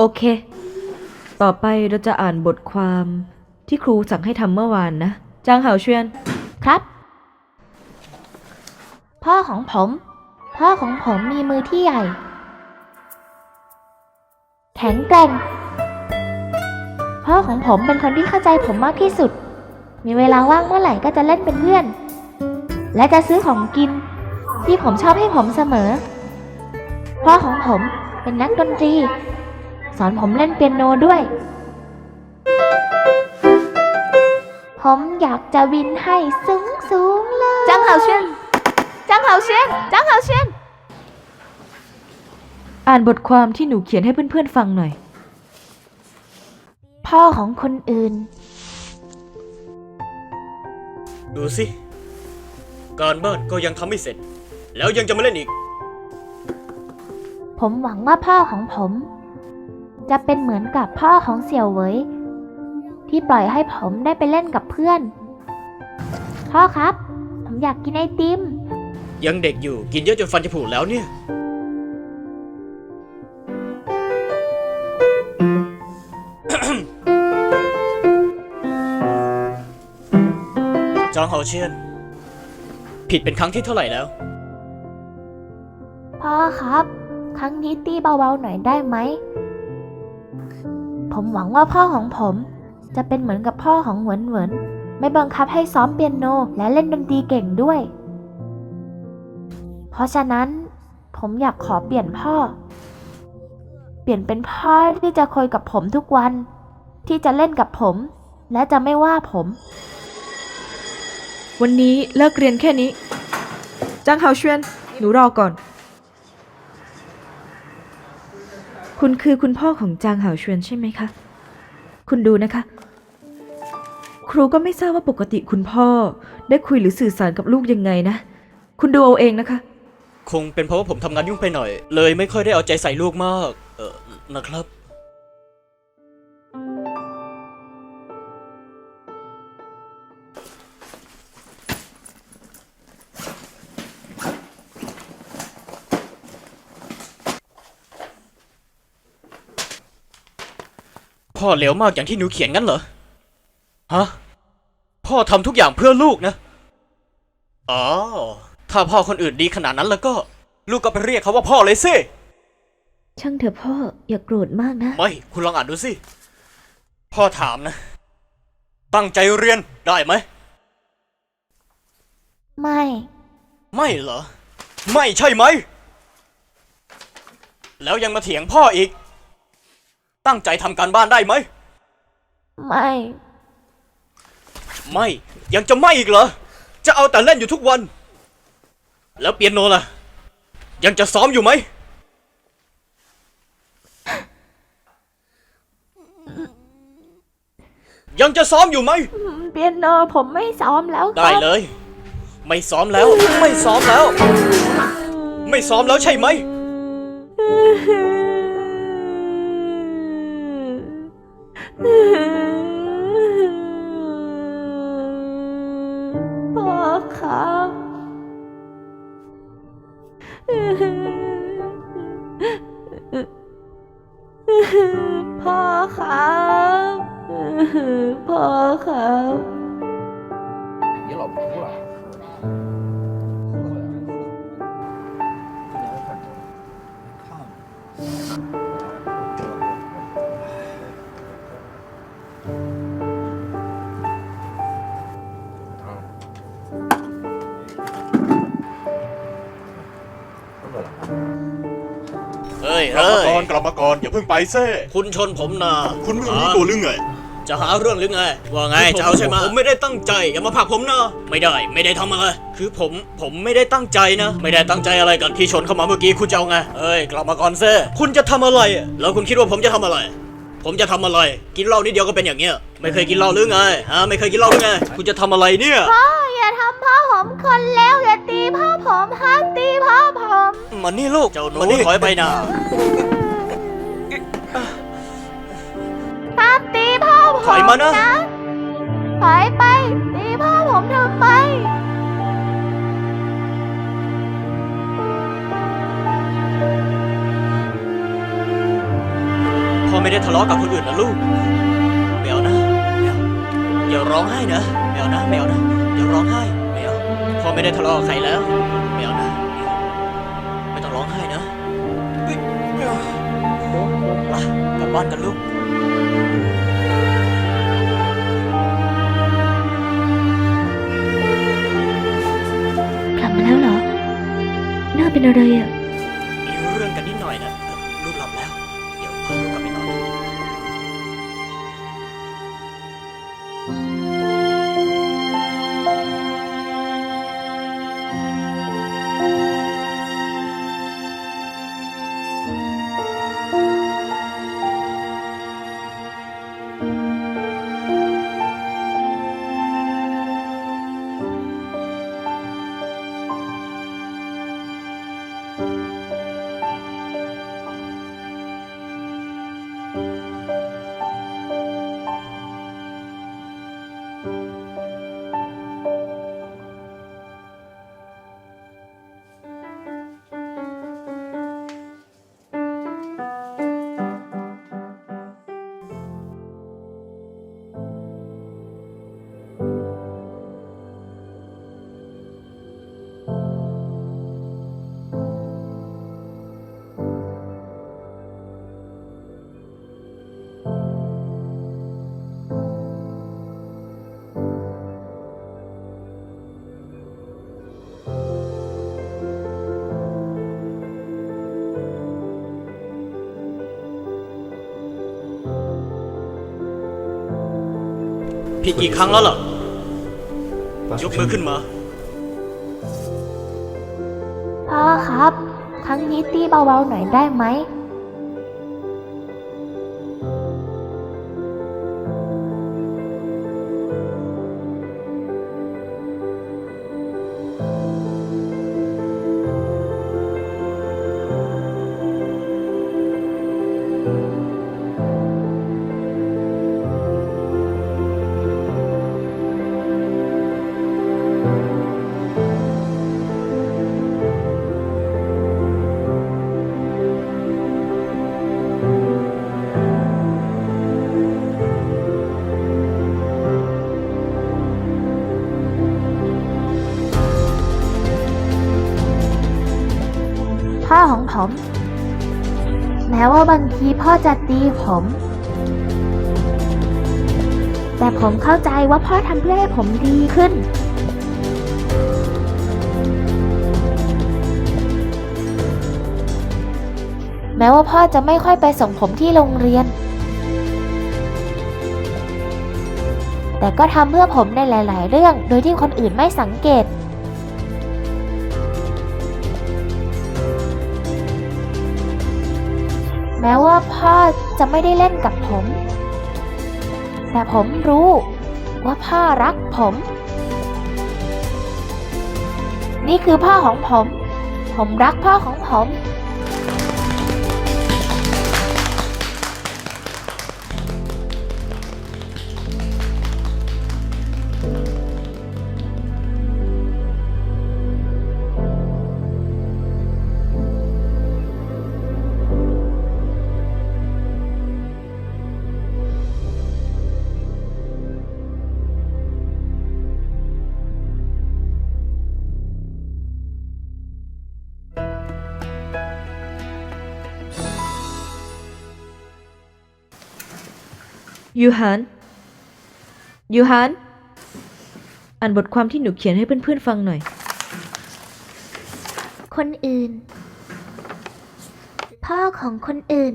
โอเค ต่อไปเราจะอ่านบทความที่ครูสั่งให้ทำเมื่อวานนะ จางเหาเชียน ครับ พ่อของผม พ่อของผมมีมือที่ใหญ่ แข็งแกร่ง พ่อของผมเป็นคนที่เข้าใจผมมากที่สุด มีเวลาว่างเมื่อไหร่ก็จะเล่นเป็นเพื่อน และจะซื้อของกิน ที่ผมชอบให้ผมเสมอ พ่อของผมเป็นนักดนตรี สอนผมเล่นเปียโนด้วย ผมอยากจะวินให้สูงสูงเลยจังเหาเชียนจังเหาเชียนจังเหาเชียนอ่านบทความที่หนูเขียนให้เพื่อนๆฟังหน่อย พ่อของคนอื่น ดูสิ การบ้านก็ยังทำไม่เสร็จ แล้วยังจะมาเล่นอีก ผมหวังว่าพ่อของผม จะเป็นเหมือนกับพ่อของเสี่ยวเหวยที่ปล่อยให้ผมได้ไปเล่นกับเพื่อน พ่อครับ ผมอยากกินไอติม ยังเด็กอยู่กินเยอะจนฟันจะผุแล้วเนี่ยจางเหาเชียน ผิดเป็นครั้งที่เท่าไหร่แล้ว พ่อครับ ครั้งนี้ตีเบาๆหน่อยได้ไหม ผมหวังว่าพ่อของผม จะเป็นเหมือนกับพ่อของเหวินเหวินไม่บังคับให้ซ้อมเปียโนและเล่นดนตรีเก่งด้วย เพราะฉะนั้น ผมอยากขอเปลี่ยนพ่อ เปลี่ยนเป็นพ่อที่จะคอยกับผมทุกวัน ที่จะเล่นกับผม และจะไม่ว่าผม วันนี้เลิกเรียนแค่นี้จางเหาเชียนหนูรอก่อน คุณคือคุณพ่อของจางเหาเชวนใช่ไหมคะ คุณดูนะคะ ครูก็ไม่ทราบว่าปกติคุณพ่อ ได้คุยหรือสื่อสารกับลูกยังไงนะ คุณดูเอาเองนะคะ คงเป็นเพราะว่าผมทำงานยุ่งไปหน่อย เลยไม่ค่อยได้เอาใจใส่ลูกมาก เออนะครับ พ่อเหลวมากอย่างที่หนูเขียนงั้นเหรอ ฮะ พ่อทำทุกอย่างเพื่อลูกนะ อ๋อ ถ้าพ่อคนอื่นดีขนาดนั้นแล้วก็ ลูกก็ไปเรียกเขาว่าพ่อเลยสิ ช่างเถอะพ่ออย่าโกรธมากนะ ไม่ คุณลองอ่านดูสิ พ่อถามนะ ตั้งใจเรียนได้ไหม ไม่ ไม่เหรอ ไม่ใช่ไหม แล้วยังมาเถียงพ่ออีก ตั้งใจทำการบ้านได้ไหม ไม่ ไม่ ยังจะไม่อีกเหรอ จะเอาแต่เล่นอยู่ทุกวัน แล้วเปียโนล่ะ ยังจะซ้อมอยู่ไหม ยังจะซ้อมอยู่ไหม เปียโนผมไม่ซ้อมแล้วคได้รับเลย ไม่ซ้อมแล้ว ไม่ซ้อมแล้ว ไม่ซ้อมแล้วใช่ไหม ครับ พ่อครับ 你老婆哭了？哭了呀？今年我看着看了。 เฮ้ย กลับ เฮ้ มาย ก่อนกลับมาก่อน อย่าเพิ่งไปเซ่คุณชนผมนะคุณไม่รู้ตัวหรือไง จะหาเรื่องหรือไง ว่าไง จะเอาใช่ไหมผมไม่ได้ตั้งใจ อย่ามาผลักผมนะ ไม่ได้ ไม่ได้ทำอะไร คือผม ผมไม่ได้ตั้งใจนะ ไม่ได้ตั้งใจอะไรกันที่ชนเข้ามาเมื่อกี้ คุณจะเอาไง เอ้ย กลับมาก่อนเซ่คุณจะทำอะไรอะแล้วคุณคิดว่าผมจะทำอะไร ผมจะทำอะไร กินเหล้านิดเดียวก็เป็นอย่างเงี้ย ไม่เคยกินเหล้าหรือไง ฮะ ไม่เคยกินเหล้าหรือไง คุณจะทำอะไรเนี่ยพ่ออย่าทำพ่อผมคนแล้วอย่าตีพ่อผมห้ามตีพ่อผม มันนี่ลูก เจ้าหนูมันนี่ถอยไปนะ พ่อผมถอยมานะ ถอยไป ตีพ่อผมทำไม พ่อไม่ได้ทะเลาะกับคนอื่นนะลูกไม่เอานะไม่เอาอย่าร้องไห้นะไม่เอานะไม่เอานะอย่าร้องไห้ไม่เอาพ่อไม่ได้ทะเลาะกับใครแล้วไม่เอานะ ร่อยนะรูปหลับแล้ว ผิดกี่ครั้งแล้วเหรอยกมือขึ้นมา พ่อครับ ครั้งนี้ตีเบาๆหน่อยได้ไหม ผม แม้ว่าบางทีพ่อจะตีผม แต่ผมเข้าใจว่าพ่อทำเพื่อให้ผมดีขึ้น แม้ว่าพ่อจะไม่ค่อยไปส่งผมที่โรงเรียน แต่ก็ทำเพื่อผมในหลาย ๆ เรื่องโดยที่คนอื่นไม่สังเกต แม้ว่าพ่อจะไม่ได้เล่นกับผม แต่ผมรู้ว่าพ่อรักผม นี่คือพ่อของผม ผมรักพ่อของผม ยูฮันยูฮันอ่านบทความที่หนูเขียนให้เพื่อนๆฟังหน่อย คนอื่น พ่อของคนอื่น